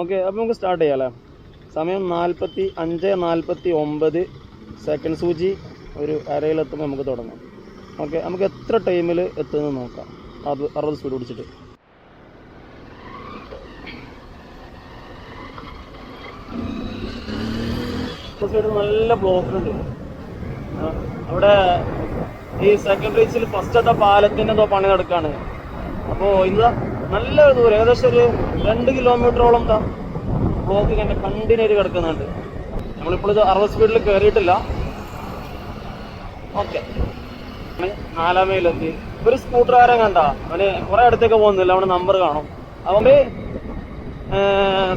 Okay അപ്പോൾ നമുക്ക് start ചെയ്യാം സമയം നാൽപ്പത്തി അഞ്ച് നാൽപ്പത്തി ഒമ്പത് സെക്കൻഡ് സൂചി. ഒരു അരയിലെത്തുമ്പോൾ നമുക്ക് തുടങ്ങാം. ഓക്കെ നമുക്ക് എത്ര ടൈമിൽ എത്തുമെന്ന് നോക്കാം. അത് അറുപത് സ്പീഡ് പിടിച്ചിട്ട്. സൈഡ് നല്ല ബ്ലോക്ക് ഉണ്ട്. അവിടെ ഈ സെക്കൻഡ് റീച്ചിൽ ഫസ്റ്റത്തെ പാലത്തിന്റെ എന്തോ പണി നടക്കാണ്. അപ്പോൾ ഇന്ന് നല്ല ദൂരം ഏകദേശം ഒരു രണ്ട് കിലോമീറ്ററോളം എന്താ ബ്ലോക്ക് ഇങ്ങനെ കണ്ടിന്യൂ കിടക്കുന്നുണ്ട്. നമ്മളിപ്പോൾ ഇത് അറുപത് സ്പീഡിൽ കയറിയിട്ടില്ല ഓക്കെ നാലാം മൈലെത്തി ഒരു സ്കൂട്ടറുകാരൻ കണ്ട? അവന് കുറെ അടുത്തേക്ക് പോകുന്നില്ല. അവന് നമ്പർ കാണും. അവന്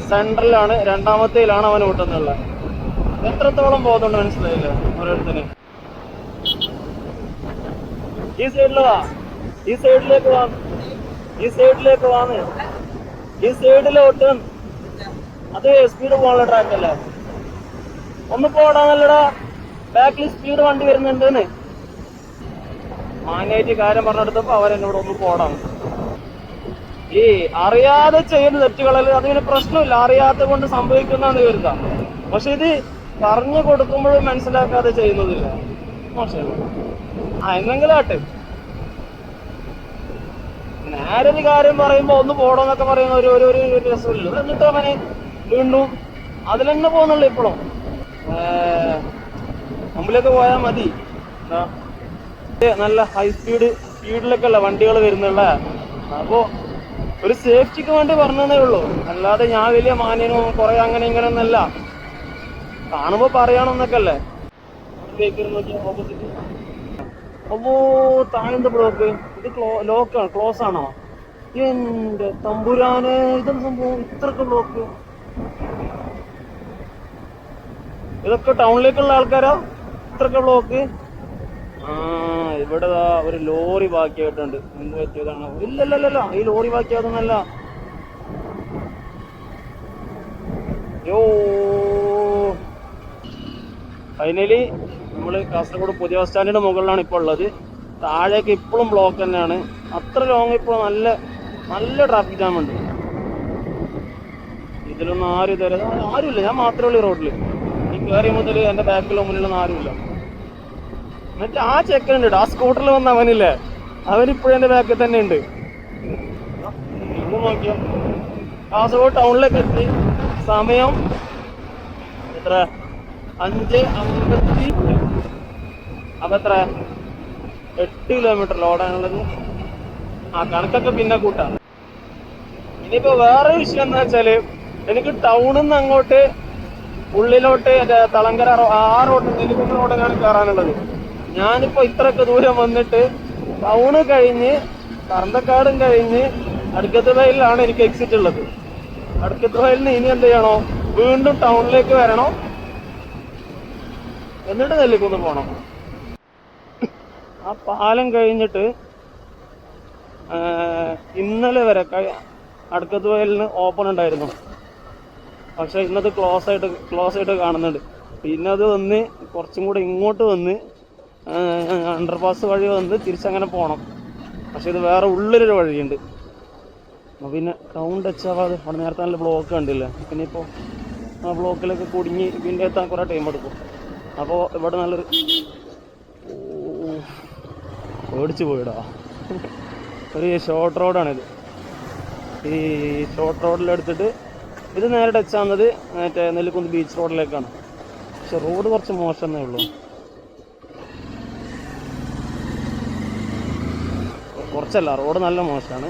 സെൻട്രലാണ് രണ്ടാമത്തേലാണ് അവൻ കൂട്ടുന്നുള്ളത് എത്രത്തോളം പോകുന്നുണ്ട് മനസ്സിലായില്ല ഓരോരുത്തന്? ഈ സൈഡിലോ ഈ സൈഡിലേക്ക് വാ. ഈ സൈഡിലേക്ക് വാന്ന്. ഈ സൈഡിലോട്ട് അത് സ്പീഡ് പോകാനുള്ള ട്രാക്ക് അല്ലേ. ഒന്ന് പോടാന്നല്ലടാ. ബാക്കിൽ സ്പീഡ് വണ്ടി വരുന്നുണ്ട് മാനേജ് കാര്യം പറഞ്ഞെടുത്തപ്പോ അവരെന്നോട് ഒന്ന് പോടാം ഈ അറിയാതെ ചെയ്യുന്ന തെറ്റുകളിൽ അതിന് പ്രശ്നമില്ല. അറിയാത്ത കൊണ്ട് സംഭവിക്കുന്നതെന്ന് കരുതാം. പക്ഷെ ഇത് പറഞ്ഞു കൊടുക്കുമ്പോഴും മനസ്സിലാക്കാതെ ചെയ്യുന്നതില്ല. മോശം. ആ എന്നെങ്കിലും ആട്ടെ. നേരൊരു കാര്യം പറയുമ്പോ ഒന്ന് പോടോന്നൊക്കെ പറയുന്ന ഒരു ഒരു രസമില്ല എന്നിട്ട് അവന് വീണ്ടും അതിൽ തന്നെ പോകുന്നുള്ളു ഇപ്പോഴും മുമ്പിലേക്ക് പോയാൽ മതി. നല്ല ഹൈ സ്പീഡ് സ്പീഡിലൊക്കെ അല്ല വണ്ടികൾ വരുന്നുള്ള. അപ്പോ ഒരു സേഫ്റ്റിക്ക് വേണ്ടി പറഞ്ഞതേ ഉള്ളൂ. അല്ലാതെ ഞാൻ വലിയ മാന്യനും കുറെ അങ്ങനെ ഇങ്ങനെ ഒന്നല്ല കാണുമ്പോ പറയണമെന്നൊക്കെ അല്ലേ? അപ്പോ താഴെന്ത് ബ്ലോക്ക് ഇത്? ക്ലോ ലോക്കാണ് ക്ലോസ് ആണോ? എന്റെ തമ്പുരാന് ഇതെന്ത് സംഭവം? ഇത്രക്ക് ബ്ലോക്ക് ഇതൊക്കെ ടൗണിലേക്കുള്ള ആൾക്കാരാ? ഇത്രക്ക് ബ്ലോക്ക് ആ ഇവിടെ ഒരു ലോറി ബാക്കിയായിട്ടുണ്ട്. എന്ത് പറ്റിയതാണ്? ഇല്ലല്ലല്ല ഈ ലോറി ബാക്കിയാതൊന്നല്ല യോ. ഫൈനലി നമ്മൾ കാസർഗോഡ് പുതിയ ബസ് സ്റ്റാൻഡിന്റെ മുകളിലാണ് ഇപ്പോൾ ഉള്ളത്. താഴേക്ക് ഇപ്പോഴും ബ്ലോക്ക് തന്നെയാണ്. അത്ര ലോങ് ഇപ്പോൾ നല്ല നല്ല ട്രാഫിക് ജാം ഉണ്ട്. ഇതിലൊന്നും ആരും ഇതുവരെ ആരുമില്ല. ഞാൻ മാത്രമേ ഉള്ളൂ റോഡിൽ ഈ കയറി മുതൽ എന്റെ ബാക്കിലോ മുന്നിലൊന്നും ആരുമില്ല. എന്നിട്ട് ആ ചെക്കൻ ഉണ്ട് ആ സ്കൂട്ടറിൽ വന്ന അവനില്ലേ? അവനിപ്പോഴും എന്റെ ബാക്കിൽ തന്നെ ഉണ്ട്. നോക്കിയോ? കാസർഗോഡ് ടൗണിലേക്ക് എത്തി. സമയം എത്ര? അഞ്ച് അമ്പത്തി അപ്പൊ എത്ര എട്ട് കിലോമീറ്റർ ഓടാനുള്ളത്. ആ കണക്കൊക്കെ പിന്നെ കൂട്ടാം. ഇനിയിപ്പോ വേറെ വിഷയം എന്താ വെച്ചാൽ എനിക്ക് ടൗണിൽ നിന്ന് അങ്ങോട്ട് ഉള്ളിലോട്ട് തളങ്കര ആ റോഡ് നെല്ലിക്കുന്ന് റോഡിലാണ് കയറാനുള്ളത് ഞാനിപ്പോ ഇത്രയൊക്കെ ദൂരം വന്നിട്ട് ടൗണ് കഴിഞ്ഞ് കറന്തക്കാടും കഴിഞ്ഞ് അടുക്കത്ത് വയലിലാണ് എനിക്ക് എക്സിറ്റ് ഉള്ളത്. അടുക്കത്ത് വയലിന് ഇനി എന്ത് ചെയ്യണോ? വീണ്ടും ടൗണിലേക്ക് വരണോ? എന്നിട്ട് നെല്ലിക്കുന്ന് പോണം. ആ പാലം കഴിഞ്ഞിട്ട് ഇന്നലെ വരെ അടുക്കത്ത് വയലിന് ഓപ്പൺ ഉണ്ടായിരുന്നു. പക്ഷെ ഇന്നത് ക്ലോസ് ആയിട്ട് ക്ലോസ് ആയിട്ട് കാണുന്നുണ്ട്. പിന്നെ അത് വന്ന് കുറച്ചും കൂടെ ഇങ്ങോട്ട് വന്ന് അണ്ടർപാസ് വഴി വന്ന് തിരിച്ചങ്ങനെ പോകണം പക്ഷെ ഇത് വേറെ ഉള്ളിലൊരു വഴിയുണ്ട്. അപ്പോൾ പിന്നെ ടൗൺ ടച്ച് ആവാതെ അവിടെ നേരത്തെ നല്ല ബ്ലോക്ക് കണ്ടില്ല? പിന്നെ ഇപ്പോൾ ആ ബ്ലോക്കിലൊക്കെ കുടുങ്ങി പിന്നെ എത്താൻ കുറേ ടൈം എടുക്കും. അപ്പോൾ ഇവിടെ നല്ലൊരു പേടിച്ച് പോയിടാ. ഒരു ഷോർട്ട് റോഡാണിത് ഈ ഷോർട്ട് റോഡിലെടുത്തിട്ട് ഇത് നേരെ ടച്ച് ആവുന്നത് മറ്റേ നെല്ലിക്കുന്ന് ബീച്ച് റോഡിലേക്കാണ് പക്ഷെ റോഡ് കുറച്ച് മോശമേ ഉള്ളൂ. കുറച്ചല്ല റോഡ് നല്ല മോശമാണ്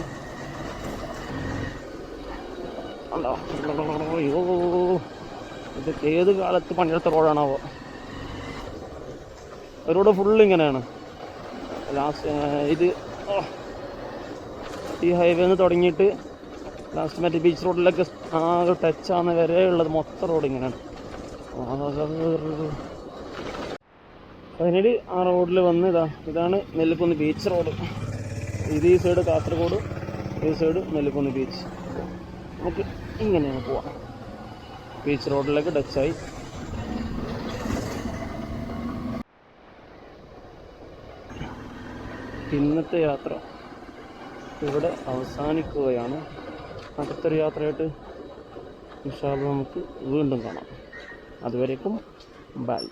ഇത് ഏത് കാലത്ത് പണിയെടുത്ത റോഡാണാവോ റോഡ് ഫുള്ള് ഇങ്ങനെയാണ്. ലാസ്റ്റ് ഇത് ഈ ഹൈവേ നിന്ന് തുടങ്ങിയിട്ട് ലാസ്റ്റ് മറ്റേ ബീച്ച് റോഡിലൊക്കെ ആകെ ടച്ച് ആവുന്ന വരെ ഉള്ളത് മൊത്തം റോഡ് ഇങ്ങനെയാണ് അതിനിട് ആ റോഡിൽ വന്ന് ഇതാ ഇതാണ് നെല്ലിക്കുന്ന് ബീച്ച് റോഡ് ഇത് ഈ സൈഡ് കാസർഗോഡ് ഈ സൈഡ് നെല്ലിക്കുന്ന് ബീച്ച് നമുക്ക് ഇങ്ങനെയാണ് പോവാം. ബീച്ച് റോഡിലേക്ക് ടച്ചായി ഇന്നത്തെ യാത്ര ഇവിടെ അവസാനിക്കുകയാണ്. അടുത്തൊരു യാത്രയായിട്ട് ഇൻഷാല്ല നമുക്ക് വീണ്ടും കാണാം. അതുവരേക്കും ബൈ.